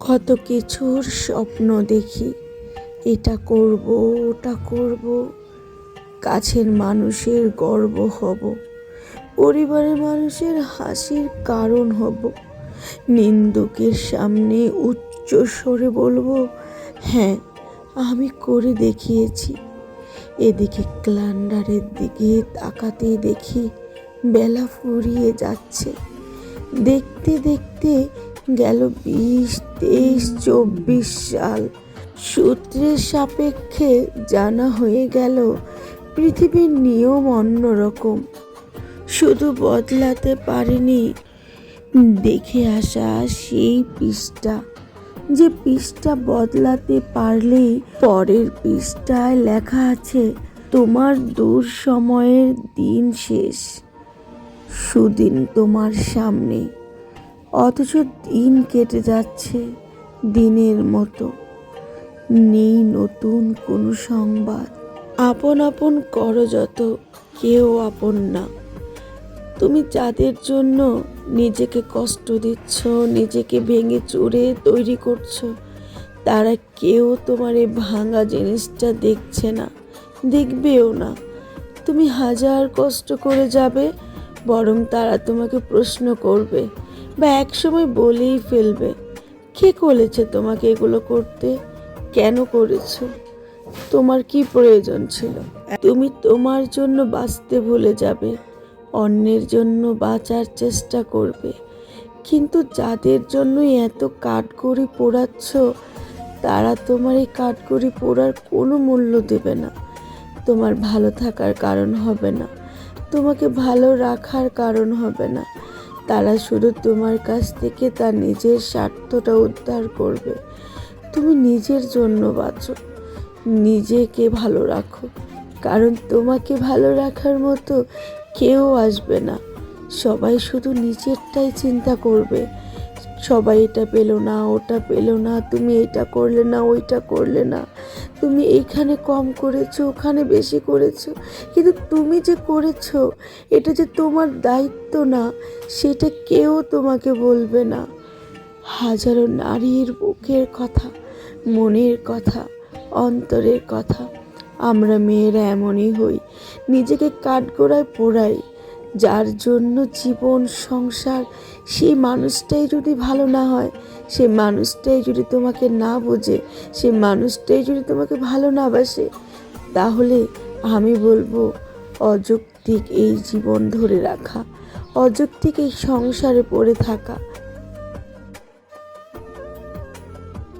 কত কিছুর স্বপ্ন দেখি। এটা করব, ওটা করব কাছের মানুষের গর্ব হব, পরিবারের মানুষের হাসির কারণ হব, নিন্দুকের সামনে উচ্চ স্বরে বলব হ্যাঁ আমি করে দেখিয়েছি। এদিকে ক্লান্ডারের দিকে তাকাতেই দেখি বেলা ফুরিয়ে যাচ্ছে। দেখতে দেখতে গেল বিশ, তেইশ, চব্বিশ সাল। সূত্রের সাপেক্ষে জানা হয়ে গেল, পৃথিবীর নিয়ম অন্যরকম শুধু বদলাতে পারেনি, দেখে আসা সেই পৃষ্ঠা। যে পৃষ্ঠা বদলাতে পারলেই পরের পৃষ্ঠায় লেখা আছে, তোমার দূর সময়ের দিন শেষ। সুদিন তোমার সামনে। অথচ দিন কেটে যাচ্ছে দিনের মতো। নেই নতুন কোনো সংবাদ। আপন আপন করো যত, কেউ আপন না। তুমি যাদের জন্য নিজেকে কষ্ট দিচ্ছ, নিজেকে ভেঙে চুরে তৈরি করছ, তারা কেউ তোমার এই ভাঙা জিনিসটা দেখছে না, দেখবেও না। তুমি হাজার কষ্ট করে যাবে, বরং তারা তোমাকে প্রশ্ন করবে বা একসময় বলেই ফেলবে। কে করেছে তোমাকে এগুলো করতে? কেন করেছ? তোমার কি প্রয়োজন ছিল? তুমি তোমার জন্য বাঁচতে ভুলে যাবে, অন্যের জন্য বাঁচার চেষ্টা করবে। কিন্তু যাদের জন্যই এত কাঠগড়ি পোড়াচ্ছ, তারা তোমার এই কাঠগড়ি পোড়ার কোনো মূল্য দেবে না। তোমার ভালো থাকার কারণ হবে না। তোমাকে ভালো রাখার কারণ হবে না। তারা শুধু তোমার কাছ থেকে তার নিজের স্বার্থটা উদ্ধার করবে। তুমি নিজের জন্য বাঁচো। নিজেকে ভালো রাখো। কারণ তোমাকে ভালো রাখার মতো কেউ আসবে না। সবাই শুধু নিজেরটাই চিন্তা করবে। সবাই এটা পেল না, ওটা পেল না, তুমি এটা করলে না, ওইটা করলে না। তুমি এইখানে কম করেছ, ওখানে বেশি করেছ। কিন্তু তুমি যে করেছ, এটা যে তোমার দায়িত্ব না, সেটা কেউ তোমাকে বলবে না। হাজারো নারীর বুকের কথা, মনের কথা, অন্তরের কথা। আমরা মেয়েরা এমনই হই, নিজেকে কাঠগোড়ায় পোড়াই যার জন্য জীবন, সংসার, সেই মানুষটাই যদি ভালো না হয় সে মানুষটাই যদি তোমাকে না বোঝে সে মানুষটাই যদি তোমাকে ভালো না বাসে, তাহলে আমি বলব অযৌক্তিক এই জীবন ধরে রাখা, অযৌক্তিক এই সংসারে পড়ে থাকা